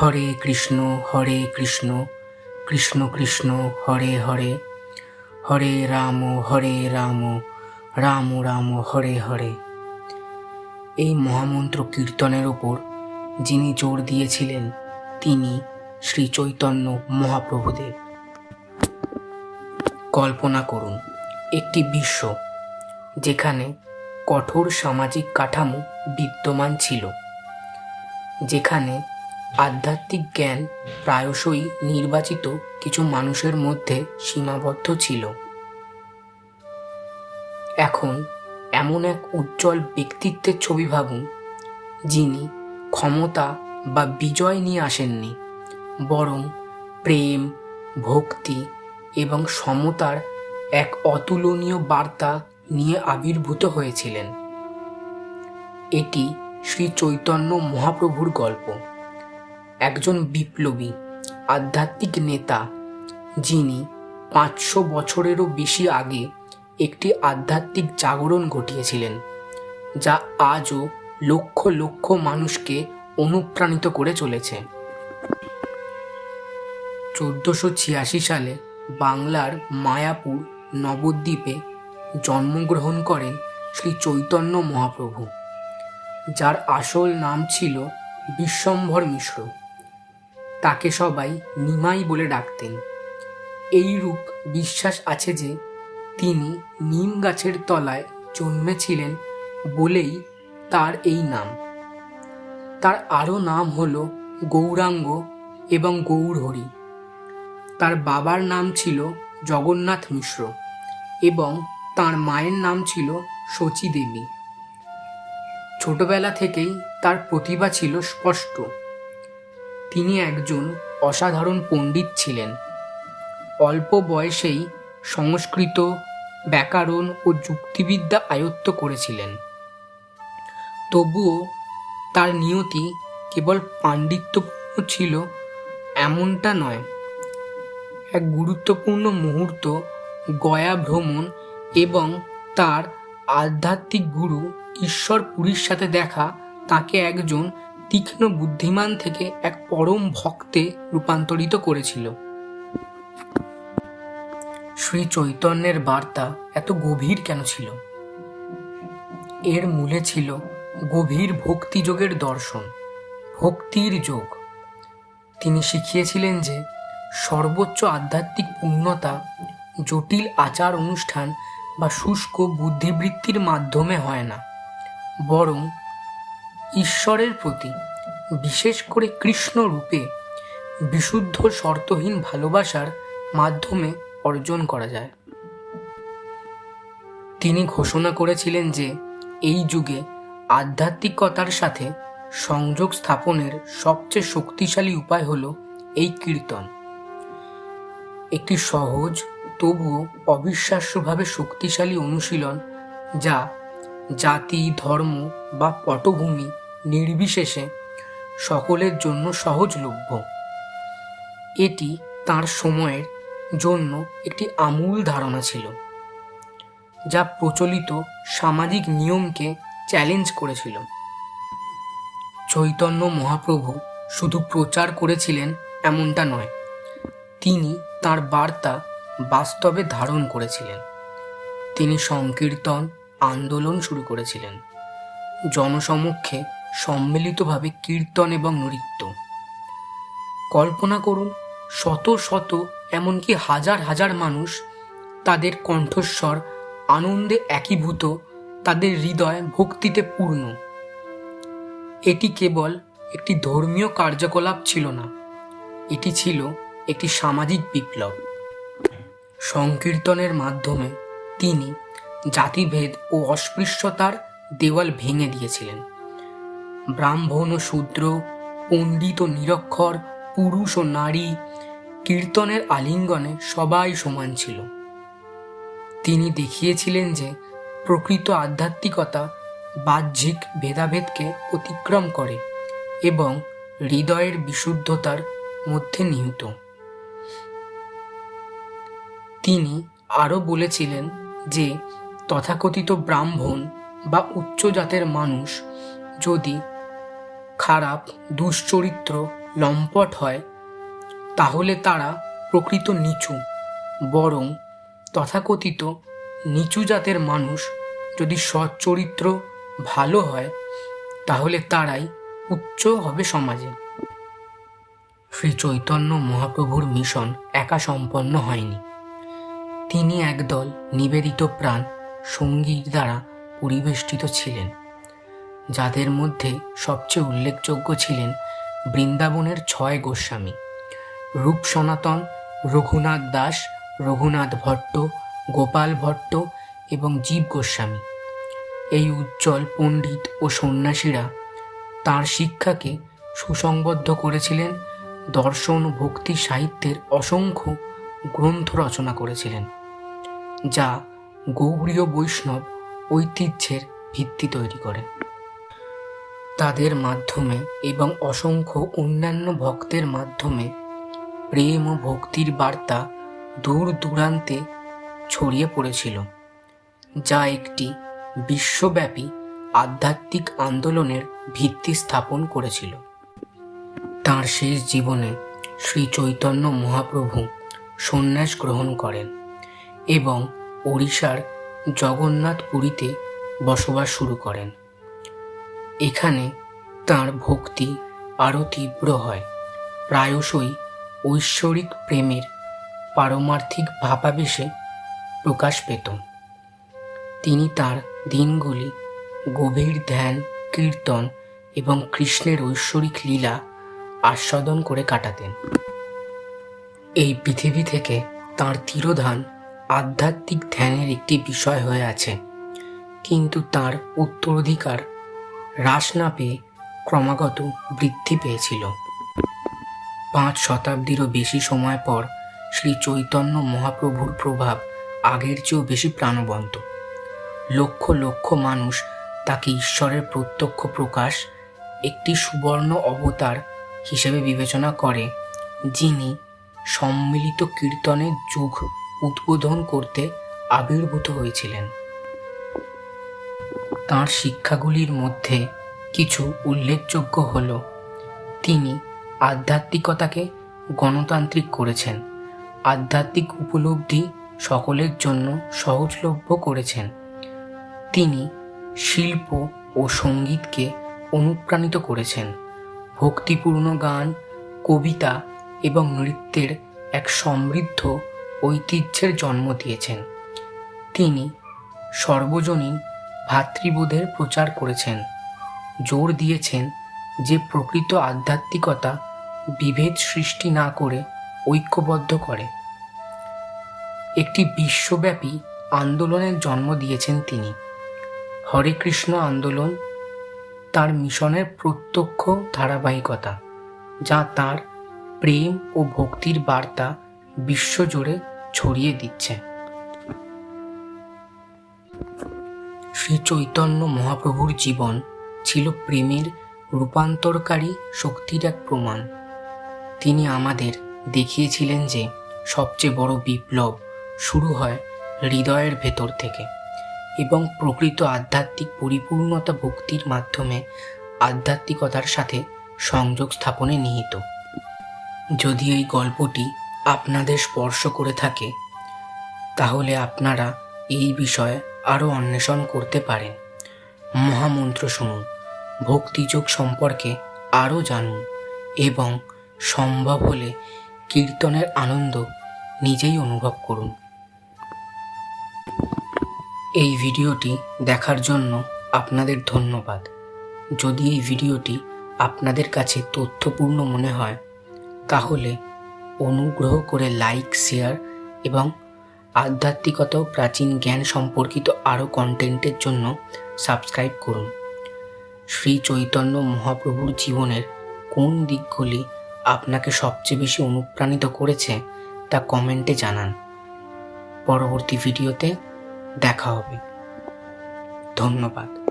হরে কৃষ্ণ হরে কৃষ্ণ কৃষ্ণ কৃষ্ণ, হরে হরে হরে রাম হরে রাম রাম রাম, হরে হরে। এই মহামন্ত্র কীর্তনের ওপর যিনি জোর দিয়েছিলেন, তিনি শ্রী চৈতন্য মহাপ্রভুদেব। কল্পনা করুন, একটি বিশ্ব যেখানে কঠোর সামাজিক কাঠামো বিদ্যমান ছিল, যেখানে আধ্যাত্মিক জ্ঞান প্রায়শই নির্বাচিত কিছু মানুষের মধ্যে সীমাবদ্ধ ছিল। এখন এমন এক উজ্জ্বল ব্যক্তিত্বের ছবি ভাবুন, যিনি ক্ষমতা বা বিজয় নিয়ে আসেননি, বরং প্রেম, ভক্তি এবং সমতার এক অতুলনীয় বার্তা নিয়ে আবির্ভূত হয়েছিলেন। এটি শ্রী চৈতন্য মহাপ্রভুর গল্প। একজন বিপ্লবী আধ্যাত্মিক নেতা যিনি পাঁচশো বছরেরও বেশি আগে একটি আধ্যাত্মিক জাগরণ ঘটিয়েছিলেন, যা আজও লক্ষ লক্ষ মানুষকে অনুপ্রাণিত করে চলেছে। চোদ্দোশো ছিয়াশি সালে বাংলার মায়াপুর নবদ্বীপে জন্মগ্রহণ করেন শ্রী চৈতন্য মহাপ্রভু, যার আসল নাম ছিল বিশ্বম্ভর মিশ্র। তাকে সবাই নিমাই বলে ডাকতেন। এই রূপ বিশ্বাস আছে যে, তিনি নিম গাছের তলায় জন্মেছিলেন বলেই তার এই নাম। তার আরও নাম হল গৌরাঙ্গ এবং গৌরহরি। তার বাবার নাম ছিল জগন্নাথ মিশ্র এবং তার মায়ের নাম ছিল শচী দেবী ছোটবেলা থেকেই তার প্রতিভা ছিল স্পষ্ট। তিনি একজন অসাধারণ পণ্ডিত ছিলেন। অল্প বয়সেই সংস্কৃত, ব্যাকরণ ও যুক্তিবিদ্যা আয়ত্ত করেছিলেন। তবুও তার নিয়তি কেবল পাণ্ডিত্যপূর্ণ ছিল এমনটা নয়। এক গুরুত্বপূর্ণ মুহূর্ত, গয়া ভ্রমণ এবং তার আধ্যাত্মিক গুরু ঈশ্বর পুরীর সাথে দেখা, তাকে একজন তীক্ষ্ণ বুদ্ধিমান থেকে এক পরম ভক্তে রূপান্তরিত করেছিল। শ্রী চৈতন্যের বার্তা এত গভীর কেন ছিল? এর মূলে ছিল গভীর ভক্তিযোগের দর্শন, ভক্তির যোগ। তিনি শিখিয়েছিলেন যে সর্বোচ্চ আধ্যাত্মিক পূর্ণতা, জটিল আচার অনুষ্ঠান বা শুষ্ক বুদ্ধিবৃত্তির মাধ্যমে হয় না, বরং ঈশ্বরের প্রতি, বিশেষ করে কৃষ্ণ রূপে, বিশুদ্ধ শর্তহীন ভালোবাসার মাধ্যমে অর্জন করা যায়। তিনি ঘোষণা করেছিলেন যে, এই যুগে আধ্যাত্মিকতার সাথে সংযোগ স্থাপনের সবচেয়ে শক্তিশালী উপায় হল এই কীর্তন। একটি সহজ, তবুও অবিশ্বাস্যভাবে শক্তিশালী অনুশীলন যা জাতি, ধর্ম বা পটভূমি নির্বিশেষে সকলের জন্য সহজলভ্য। এটি তার সময়ের জন্য একটি আমূল ধারণা ছিল, যা প্রচলিত সামাজিক নিয়মকে চ্যালেঞ্জ করেছিল। চৈতন্য মহাপ্রভু শুধু প্রচার করেছিলেন এমনটা নয়, তিনি তার বার্তা বাস্তবে ধারণ করেছিলেন। তিনি সংকীর্তন, আন্দোলন শুরু করেছিলেন। জনসমক্ষে সম্মিলিতভাবে কীর্তন এবং নৃত্য। কল্পনা করুন, শত শত, এমনকি হাজার হাজার মানুষ তাদের কণ্ঠস্বর আনন্দে একীভূত, তাদের হৃদয় ভক্তিতে পূর্ণ। এটি কেবল একটি ধর্মীয় কার্যকলাপ ছিল না, এটি ছিল একটি সামাজিক বিপ্লব। সংকীর্তনের মাধ্যমে তিনি জাতিভেদ ও অস্পৃশ্যতার দেওয়াল ভেঙে দিয়েছিলেন। ব্রাহ্মণ ও শূদ্র, পণ্ডিত ও নিরক্ষর, পুরুষ ও নারী, কীর্তনের আলিঙ্গনে সবাই সমান ছিল। তিনি দেখিয়েছিলেন যে প্রকৃত আধ্যাত্মিকতা বাহ্যিক ভেদাভেদকে অতিক্রম করে এবং হৃদয়ের বিশুদ্ধতার মধ্যে নিহিত। তিনি আরও বলেছিলেন যে তথাকথিত ব্রাহ্মণ বা উচ্চ জাতের মানুষ যদি খারাপ, দুশ্চরিত্র, লম্পট হয়, তাহলে তারা প্রকৃত নিচু, বরং তথাকথিত নিচু জাতের মানুষ যদি সচ্চরিত্র ভালো হয়, তাহলে তারাই উচ্চ হবে সমাজে। শ্রী চৈতন্য মহাপ্রভুর মিশন একা সম্পন্ন হয়নি। তিনি একদল নিবেদিত প্রাণ সঙ্গীর দ্বারা পরিবেষ্টিত ছিলেন। যাদের মধ্যে সবচেয়ে উল্লেখযোগ্য ছিলেন বৃন্দাবনের ছয় গোস্বামী, রূপ সনাতন, রঘুনাথ দাস, রঘুনাথ ভট্ট, গোপাল ভট্ট এবং জীব গোস্বামী। এই উজ্জ্বল পণ্ডিত ও সন্ন্যাসীরা তার শিক্ষাকে সুসংবদ্ধ করেছিলেন, দর্শন ও ভক্তি সাহিত্যের অসংখ্য গ্রন্থ রচনা করেছিলেন, যা গৌড়ীয় বৈষ্ণব ঐতিহ্যের ভিত্তি তৈরি করে। তাদের মাধ্যমে এবং অসংখ্য অন্যান্য ভক্তের মাধ্যমে প্রেম ও ভক্তির বার্তা দূর দূরান্তে ছড়িয়ে পড়েছিল, যা একটি বিশ্বব্যাপী আধ্যাত্মিক আন্দোলনের ভিত্তি স্থাপন করেছিল। তার শেষ জীবনে শ্রী চৈতন্য মহাপ্রভু সন্ন্যাস গ্রহণ করেন এবং ওড়িশার জগন্নাথ পুরীতে বসবাস শুরু করেন। এখানে তার ভক্তি আরও তীব্র হয়। প্রায়শই ঐশ্বরিক প্রেমের পারমার্থিক ভাবাবেশে প্রকাশ পেত তিনি তার দিনগুলি গভীর ধ্যান, কীর্তন এবং কৃষ্ণের ঐশ্বরিক লীলা আস্বাদন করে কাটাতেন। এই পৃথিবী থেকে তার তিরোধান আধ্যাত্মিক ধ্যানের একটি বিষয় হয়ে আছে। কিন্তু তার উত্তরাধিকার হ্রাস না পেয়ে ক্রমাগত বৃদ্ধি পেয়েছিল। পাঁচ শতাব্দীরও বেশি সময় পর শ্রী চৈতন্য মহাপ্রভুর প্রভাব আগের চেয়েও বেশি প্রাণবন্ত। লক্ষ লক্ষ মানুষ তাকে ঈশ্বরের প্রত্যক্ষ প্রকাশ, একটি সুবর্ণ অবতার হিসেবে বিবেচনা করে, যিনি সম্মিলিত কীর্তনের যুগ উদ্বোধন করতে আবির্ভূত হয়েছিলেন। তাঁর শিক্ষাগুলির মধ্যে কিছু উল্লেখযোগ্য হল, তিনি আধ্যাত্মিকতাকে গণতান্ত্রিক করেছেন, আধ্যাত্মিক উপলব্ধি সকলের জন্য সহজলভ্য করেছেন, তিনি শিল্প ও সঙ্গীতকে অনুপ্রাণিত করেছেন, ভক্তিপূর্ণ গান, কবিতা এবং নৃত্যের এক সমৃদ্ধ ঐতিহ্যের জন্ম দিয়েছেন। তিনি সর্বজনীন ভাতৃবোধের প্রচার করেছেন। জোর দিয়েছেন যে প্রকৃত আধ্যাত্মিকতা বিভেদ সৃষ্টি না করে ঐক্যবদ্ধ করে। একটি বিশ্বব্যাপী আন্দোলনের জন্ম দিয়েছেন তিনি। হরে কৃষ্ণ আন্দোলন তার মিশনের প্রত্যক্ষ ধারাবাহিকতা, যা তার প্রেম ও ভক্তির বার্তা বিশ্বজুড়ে ছড়িয়ে দিচ্ছে। শ্রী চৈতন্য মহাপ্রভুর জীবন ছিল প্রেমের রূপান্তরকারী শক্তির এক প্রমাণ। তিনি আমাদের দেখিয়েছিলেন যে সবচেয়ে বড় বিপ্লব শুরু হয় হৃদয়ের ভেতর থেকে এবং প্রকৃত আধ্যাত্মিক পরিপূর্ণতা ভক্তির মাধ্যমে আধ্যাত্মিকতার সাথে সংযোগ স্থাপনে নিহিত। যদি এই গল্পটি আপনাদের স্পর্শ করে থাকে, তাহলে আপনারা এই বিষয়ে আরও অন্বেষণ করতে পারেন। মহামন্ত্র শুনুন, ভক্তিযোগ সম্পর্কে আরও জানুন, এবং সম্ভব হলে কীর্তনের আনন্দ নিজেই অনুভব করুন। এই ভিডিওটি দেখার জন্য আপনাদের ধন্যবাদ। যদি এই ভিডিওটি আপনাদের কাছে তথ্যপূর্ণ মনে হয়, তাহলে অনুগ্রহ করে লাইক, শেয়ার এবং আধ্যাত্মিকতা ও প্রাচীন জ্ঞান সম্পর্কিত আরও কন্টেন্টের জন্য সাবস্ক্রাইব করুন। শ্রী চৈতন্য মহাপ্রভুর জীবনের কোন দিকগুলি আপনাকে সবচেয়ে বেশি অনুপ্রাণিত করেছে তা কমেন্টে জানান। পরবর্তী ভিডিওতে দেখা হবে। ধন্যবাদ।